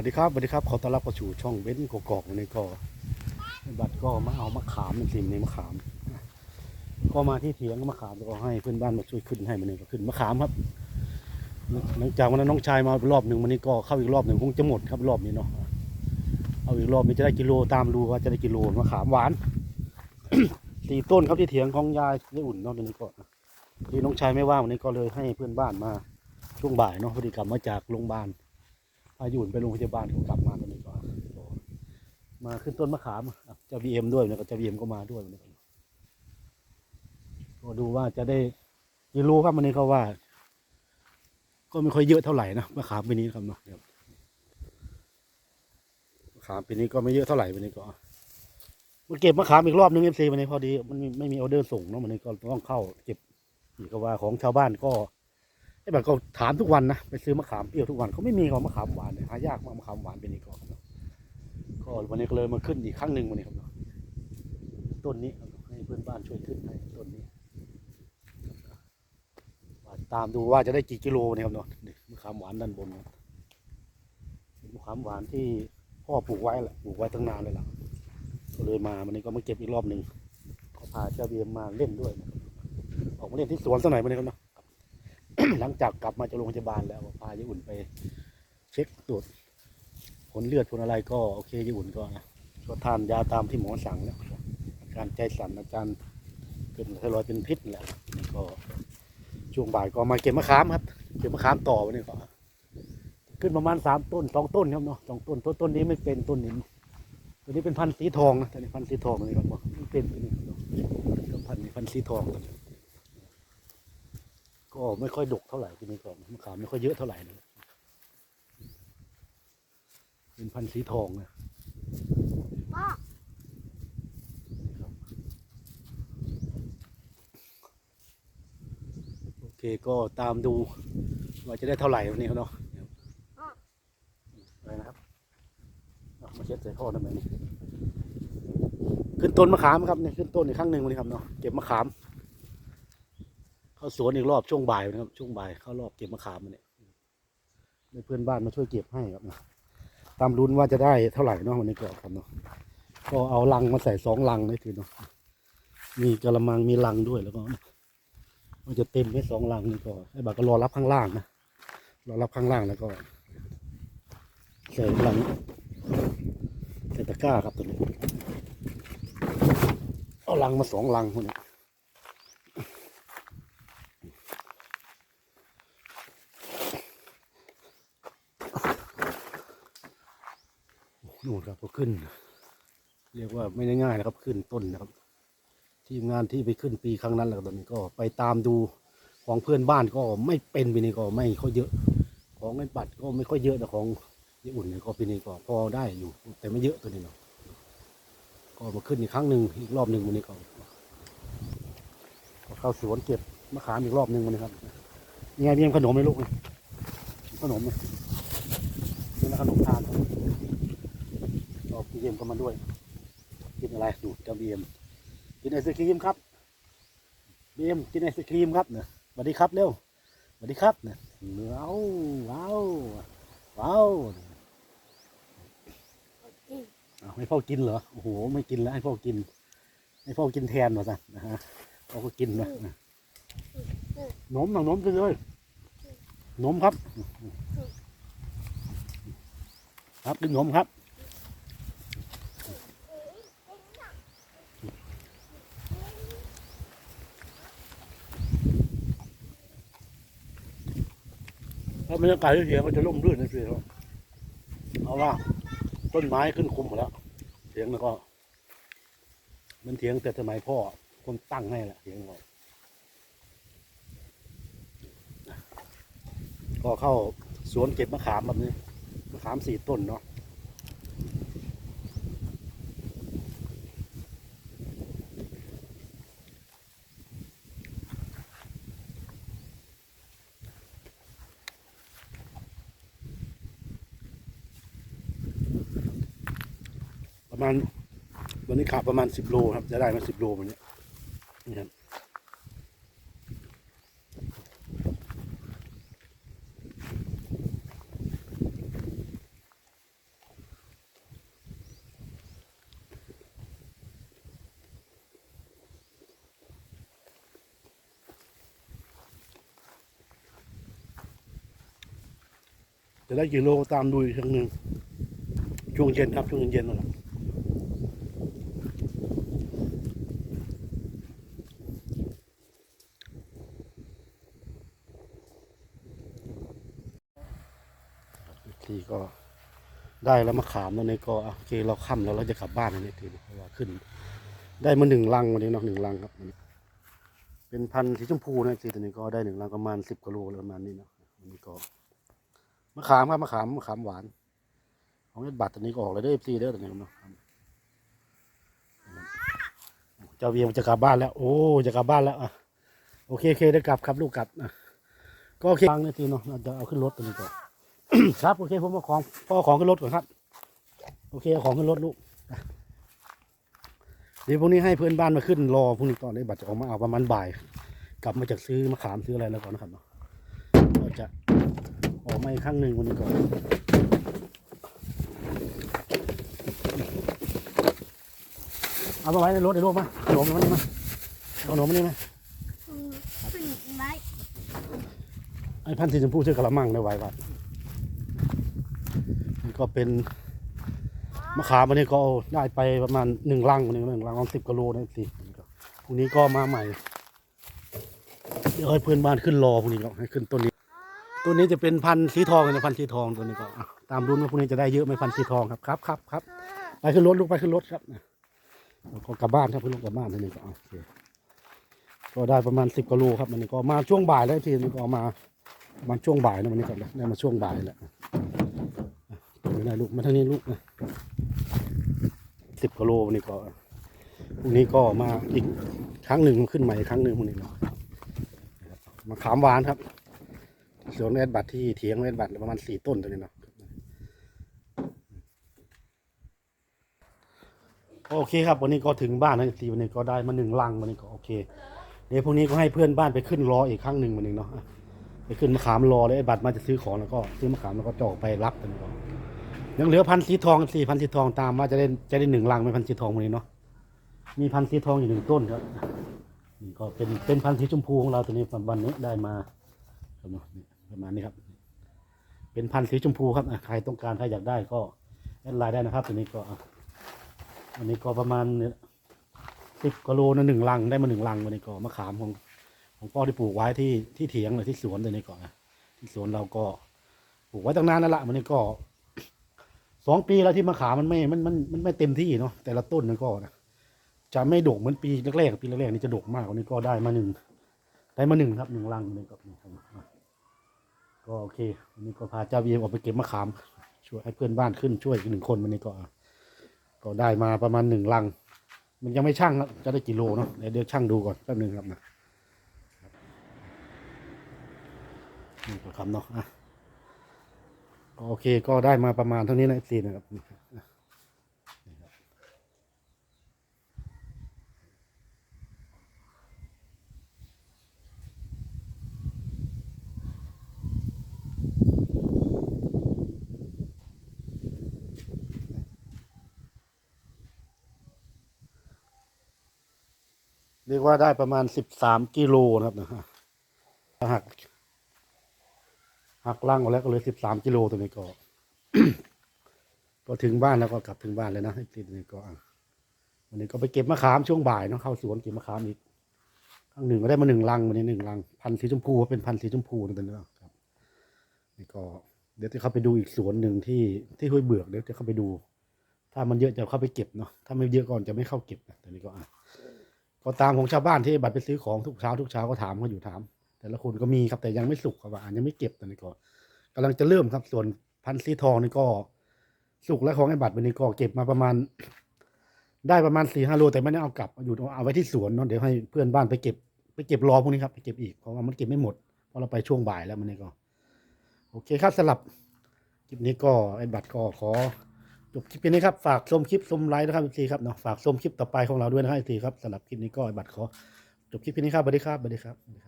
วัสดีครับสวัสดีครับขอต้อนรับเข้าสู่ช่องเบ้นกกอกวันนี้ก็บัตรก็มาเอามะขามเป็นสิมในมะขามก็มาที่เถียงมะขามแล้วก็ให้เพื่อนบ้านมาช่วยขึ้นให้มันนี่ก็ขึ้นมะขามครับหลังจากวันนั้นน้องชายมารอบหนึ่งวันนี้ก็เข้าอีกรอบหนึ่งคงจะหมดครับรอบนี้เนาะเอาอีกรอบนี้จะได้กิโลตามดูว่าจะได้กิโลมะขามหวานสี่ต้นครับที่เถียงของยายยายอุ่นเนาะตรงนี้ก็ที่น้องชายไม่ว่างวันนี้ก็เลยให้เพื่อนบ้านมาช่วงบ่ายเนาะพอดีกลับมาจากโรงพยาบาล พายุนไปโรงพยาบาลเขากลับมาตอนนี้ก็มาขึ้นต้นมะขามอะเจ้าบีเอ็มด้วยแล้วก็เจ้าบีเอ็มก็มาด้วยนนี้ก็ดูว่าจะได้ยิรู้ครับวันนี้เขาว่า ก็ไม่ค่อยเยอะเท่าไหร่นะมะขามปีนี้ครับเนาะมะขามปีนี้ก็ไม่เยอะเท่าไหร่วันนี้ก็มาเก็บมะขามอีกรอบนึงเอฟซีวันนี้พอดีมันไม่มีออเดอร์ส่งเนาะวันนี้ก็ต้องเข้าเก็บอีกก็ว่าของชาวบ้านก็ ไอ้แบบก็ถามทุกวันนะไปซื้อมะขามเปรี้ยวทุกวันเขาไม่มีของมะขามหวานเลยหายากมากมะขามหวานเป็นอีกก่อนครับก็วันนี้ก็เลยมาขึ้นอีกครั้งหนึ่งวันนี้ครับเนาะต้นนี้ให้เพื่อนบ้านช่วยขึ้นให้ต้นนี้ตามดูว่าจะได้กี่กิโลเนี่ยครับเนาะมะขามหวานด้านบนมะขามหวานที่พ่อปลูกไว้แหละปลูกไว้ตั้งนานเลยล่ะก็เลยมาวันนี้ก็มาเก็บอีกรอบหนึ่งก็พาเจ้าเบียมมาเล่นด้วยออกมาเล่นที่สวนสักหน่อยวันนี้ครับเนาะ หลังจากกลับมาจากโรงพยาบาลแล้วพายายอุ่นไป เช็คตรวจผลเลือดผลอะไรก็โอเคยายอุ่นก็นะก็ทานยาตามที่หมอสั่งแล้วการใจสั่นอาการย์เป็นไทรอยเป็นพิษแหละก็ช่วงบ่ายก็มาเก็บมะขามครับ เก็บมะขามต่อวันนี้ก็ขึ้นประมาณสามต้นสองต้นครับเนาะสองต้นต้นต้นนี้ไม่เป็นต้นนี้ตัวนี้เป็นพันธุ์สีทองนะแตัวนี้พันธุ์สีทองนี้ครับไม่เป็นตัวนี้ครับพันธุ์นี้พันธุ์สีทองตัวนี้ ก็ไม่ค่อยดกเท่าไหร่ทีนี้ก็มะขามไม่ค่อยเยอะเท่าไหร่นะเป็นพันธุ์สีทองนะโอเคก็ตามดูว่าจะได้เท่าไหร่วันนี้เนาะอะไรนะครับมาเช็ดใส่ท่อทำไมนี่ขึ้นต้นมะขามครับเนี่ยขึ้นต้นอีกครั้งหนึ่งวันนี้ครับเนาะเก็บมะขาม เข้าสวนอีกรอบช่วงบ่ายนะครับช่วงบ่ายเข้ารอบเก็บมะขามมาเนี่ยให้เพื่อนบ้านมาช่วยเก็บให้ครับนะตามรุ้นว่าจะได้เท่าไหร่เนาะวันนี้ก็ครับเนาะก็เอาลังมาใส่สองลังเลยทีเนาะมีกระมังมีลังด้วยแล้วก็มันจะเต็มไว้สองลังนี่ก็ไอ้บาก็รอรับข้างล่างนะรอรับข้างล่างแล้วก็ใส่ลังใส่ตะกร้าครับตัวนี้เอาลังมาสองลังคนนี้ นู่นครับก็ขึ้น เรียกว่าไม่ได้ง่ายนะครับขึ้นต้นนะครับ ทีมงานที่ไปขึ้นปีครั้งนั้นแหละตอนนี้ก็ไปตามดูของเพื่อนบ้านก็ไม่เป็นปีนี้ก็ไม่ค่อยเยอะ ของไอ้บัตรก็ไม่ค่อยเยอะแต่ของญี่ปุ่นเนี่ยก็ปีนี้ก็พอได้อยู่ แต่ไม่เยอะตัวนี้เนาะก็มาขึ้นอีกครั้งหนึ่งอีกรอบหนึ่งวันนี้ก็ก็เข้าสวนเก็บมะขามอีกรอบหนึ่งวันนี้ครับยังไงมีขนมไหมลูกขนมไหมนี่นะขนมทานครับ เอาบีเอ็มก็มาด้วย กินอะไรดูเจ้าบีเอ็มกินไอศครีมครับบีเอ็มกินไอศครีมครับเนี่ยสวัสดีครับเร็วสวัสดีครับเนี่ยว้าวว้าวว้าวเอาให้พ่อกินเหรอโอ้โหไม่กินแล้วให้พ่อกิน ให้พ่อกินแทนเหรอสันนะฮะพ่อก็กินนะนมหนังนมกินเลยนมครับ ครับกินนมครับ บรรยากาศที่เสียงมันจะร่มรื่นนะพี่ครับเพราะว่าต้นไม้ขึ้นคุมหมดแล้ว เสียงแล้วก็ มันเถียงแต่สมัยพ่อคนตั้งให้แหละเสียงก็ก็เข้าสวนเก็บมะขามแบบนี้มะขามสี่ต้นเนาะ ประมาณ วันนี้ขาดประมาณสิบโลครับ จะได้มาสิบโลวันนี้นี่ครับจะได้กี่โลตามดูอีกครั้งหนึ่งช่วงเย็นครับ ช่วงเย็นนะครับ ได้แล้วมาขามแล้วนี่ก็โอเคเราค่ำแล้วเราจะกลับบ้านนี่ทีนี้เพราะว่าขึ้น ได้มาหนึ่งลังวันนี้เนาะหนึ่งลังครับ เป็นพันธุ์สีชมพูนะทีตัวนี้ก็ได้หนึ่งลังประมาณสิบกิโลประมาณนี้เนาะวันนี้ก็มะขามครับมะขามมะขามหวาน ของเอ็ดบัตรตัวนี้ก็ออกเลยเด้อซีเด้อตัวนี้เนาะเจ้าเวียงจะกลับบ้านแล้ว โอ้จะกลับบ้านแล้วอะโอเคโอเคได้กลับครับลูกกลับอะก็โอเคฟังนาทีเนาะเราจะเอาขึ้นรถตัวนี้ก่อน ครับโอเคผมเอาของพ่อเอาของขึ้นรถก่อนครับ โอเคเอาของขึ้นรถลูกเดี๋ยวพรุ่งนี้ให้เพื่อนบ้านมาขึ้นรอพรุ่งนี้ตอนนี้บัตรจะออกมาเอาประมาณบ่าย กลับมาจากซื้อมะขามซื้ออะไรแล้วก่อนนะครับเนาะก็จะออกมาอีกครั้งหนึ่งวันนี้ก่อนเอามาไว้ในรถในรถมาขนมมานี่มาเอาขนมมานี่มาอืมขึ้นไว้ไอ้พันธุ์สีชมพูชื่อกระมังได้ไว้วัดนี่ ก็เป็นมะขามวันนี้ก็ได้ไปประมาณหนึ่งลังวันนี้หนึ่งลังประมาณสิบกิโลนะสิพรุ่งนี้ก็มาใหม่ เดี๋ยวให้เพื่อนบ้านขึ้นรอพรุ่งนี้ก็ให้ขึ้นต้นนี้ตัวนี้จะเป็นพันธุ์สีทองนะพันธุ์สีทองตัวนี้ก็ตามรุ่นว่าพรุ่งนี้จะได้เยอะไหมพันธุ์สีทองครับครับครับครับไปขึ้นรถลูกไปขึ้นรถครับก็กลับบ้านครับขึ้นรถกลับบ้านทีนี้ก็โอเคก็ได้ประมาณสิบกิโลครับมันนี้ก็มาช่วงบ่ายแล้วทีนี้ก็มามาช่วงบ่ายนะวันนี้ก็ได้มาช่วงบ่ายแล้วอะ ไม่ได้ลูกมาทางนี้ลูกนะสิบกิโลวันนี้ก็พรุ่งนี้ก็มาอีกครั้งหนึ่งขึ้นใหม่อีกครั้งหนึ่งพรุ่งนี้เนาะมาขามหวานครับสวนแอดบัตรที่เถียงแอดบัตรประมาณสี่ต้นตัวนี้เนาะโอเคครับวันนี้ก็ถึงบ้านนะทีวันนี้ก็ได้มาหนึ่งลังวันนี้ก็โอเคเดี๋ยวพรุ่งนี้ก็ให้เพื่อนบ้านไปขึ้นรออีกครั้งหนึ่งวันนึงเนาะไปขึ้นมะขามรอเลยไอ้บัตรมาจะซื้อของแล้วก็ซื้อมะขามแล้วก็จะออกไปรับกันก่อน ยังเหลือพันสีทองสี่พันสีทองตามมาจะได้จะได้หนึ่งลังไหมพันสีทองวันนี้เนาะมีพันสีทองอยู่หนึ่งต้นครับนี่ก็เป็นเป็นพันสีชมพูของเราตัวนี้วันนี้ได้มาประมาณนี้ครับ เป็นพันสีชมพูครับใครต้องการใครอยากได้ก็แอดไลน์ได้นะครับ ตัวนี้ก็อันนี้ก็ประมาณสิบกิโลนะหนึ่งลังได้มาหนึ่งลังวันนี้ก็มะขามของของพ่อที่ปลูกไว้ที่ที่เถียงเลยที่สวนตัวนี้ก็อะที่สวนเราก็ปลูกไว้ตั้งนานแล้วละวันนี้ก็ สองปีแล้วที่มะขามมันไม่มันมันมันไม่เต็มที่เนาะแต่ละต้นมันก็นะจะไม่ดกเหมือนปีแรกๆปีแรกๆนี่จะดกมากวันนี้ก็ได้มาหนึ่งได้มาหนึ่งครับหนึ่งลังหนึ่งกับนี่ครับก็โอเควันนี้ก็พาเจ้าเบียร์ออกไปเก็บมะขาม ช่วยให้เพื่อนบ้านขึ้นช่วยอีกหนึ่งคนวันนี้ก็ก็ได้มาประมาณหนึ่งลัง มันยังไม่ช่างจะได้กี่โลเนาะเดี๋ยวเดี๋ยวช่างดูก่อนแป๊บนึงครับนะนี่ก็คำเนาะอะ โอเคก็ได้มาประมาณเท่านี้นะสี่นะครับนี่ครับอะนี่ครับเรียกว่าได้ประมาณสิบสามกิโลนะครับนะฮะหัก หักล่างออกแล้วก็เหลยสิบสามกิโลตัวนี้ก็ ก็ถึงบ้านแล้วก็กลับถึงบ้านเลยนะไอ้ทีนี้ก็อะวันนี้ก็ไปเก็บมะขามช่วงบ่ายเนาะเข้าสวนเก็บมะขามอีกครั้งหนึ่งก็ได้มาหนึ่งลังวันนี้หนึ่งลัง พันธุ์สีชมพูเป็นพันธุ์สีชมพูนะตัวนี้ครับนี่ก็เดี๋ยวจะเข้าไปดูอีกสวนหนึ่งที่ที่ห้วยเบือกเดี๋ยวจะเข้าไปดู ถ้ามันเยอะจะเข้าไปเก็บเนาะถ้าไม่เยอะก่อนจะไม่เข้าเก็บนะตัวนี้ก็อะก็ตามของชาวบ้านที่บัตรไปซื้อของทุกเช้าทุกเช้าก็ถามเขาอยู่ถาม แต่ละคนก็มีครับแต่ยังไม่สุกครับว่านยังไม่เก็บตอนนี้ก็กำลังจะเริ่มครับ ส่วนพันธุ์สีทองนี่ก็ สุกแล้วของไอ้บัตรวันนี้ก็เก็บมาประมาณ ได้ประมาณสี่ห้าโลแต่ไม่ได้เอากลับอยู่เอาไว้ที่สวนเนาะเดี๋ยวให้เพื่อนบ้านไปเก็บ ไปเก็บรอพวกนี้ครับไปเก็บอีกเพราะว่ามันเก็บไม่หมดเพราะเราไปช่วงบ่ายแล้วมันนี่ก็ โอเคครับสลับคลิปนี้ก็ไอ้บัตรก็ขอจบคลิปนี้ครับฝากชมคลิปชมไลค์นะครับทีครับเนาะฝากชมคลิปต่อไปของเราด้วยนะครับทีครับสำหรับคลิปนี้ก็ไอ้บัตรขอจบคลิปนี้ครับสวัสดีครับสวัสดีครับสวัสดีครับ